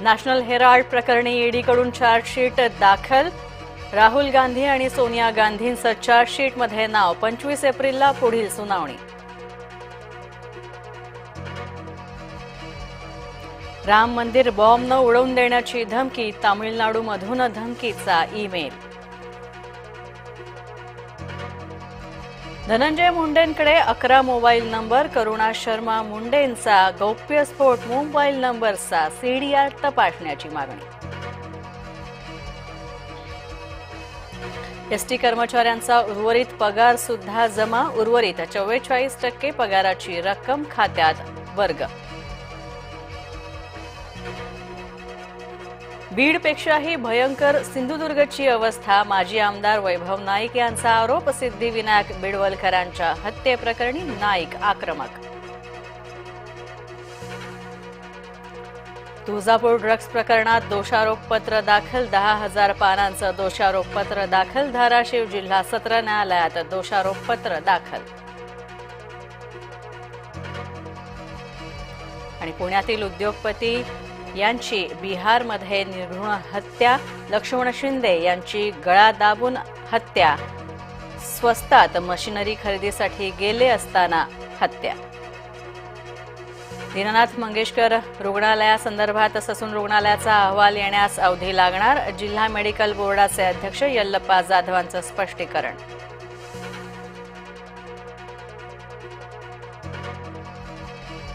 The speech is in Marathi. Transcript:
नॅशनल हेराल्ड प्रकरणी ईडीकडून चार्जशीट दाखल. राहुल गांधी आणि सोनिया गांधींचं चार्जशीटमध्ये नाव पंचवीस एप्रिलला पुढील सुनावणी. राम मंदिर बॉम्बनं उडवून देण्याची धमकी तामिळनाडूमधून धमकीचा ईमेल. धनंजय मुंडेंकडे अकरा मोबाईल नंबर करुणा शर्मा मुंडेंचा गौप्यस्फोट मोबाईल नंबरचा सीडीआर तपासण्याची मागणी. एसटी कर्मचाऱ्यांचा उर्वरित पगार सुद्धा जमा उर्वरित चव्वेचाळीस टक्के पगाराची रक्कम खात्यात वर्ग. बीडपेक्षाही भयंकर सिंधुदुर्गची अवस्था माजी आमदार वैभव नाईक यांचा आरोप सिद्धिविनायक बिडवलकरांच्या हत्येप्रकरणी नाईक आक्रमक. तुळजापूर ड्रग्ज प्रकरणात दोषारोपपत्र दाखल दहा हजार पानांचं दोषारोपपत्र दाखल धाराशिव जिल्हा सत्र न्यायालयात दोषारोपपत्र दाखल. आणि पुण्यातील उद्योगपती यांची बिहारमध्ये निर्घृण हत्या लक्ष्मण शिंदे यांची गळा दाबून हत्या. स्वस्तात मशिनरी खरेदीसाठी गेले असताना हत्या. दीनानाथ मंगेशकर रुग्णालयासंदर्भात ससून रुग्णालयाचा अहवाल येण्यास अवधी लागणार. जिल्हा मेडिकल बोर्डाचे अध्यक्ष यल्लप्पा जाधवांचं स्पष्टीकरण.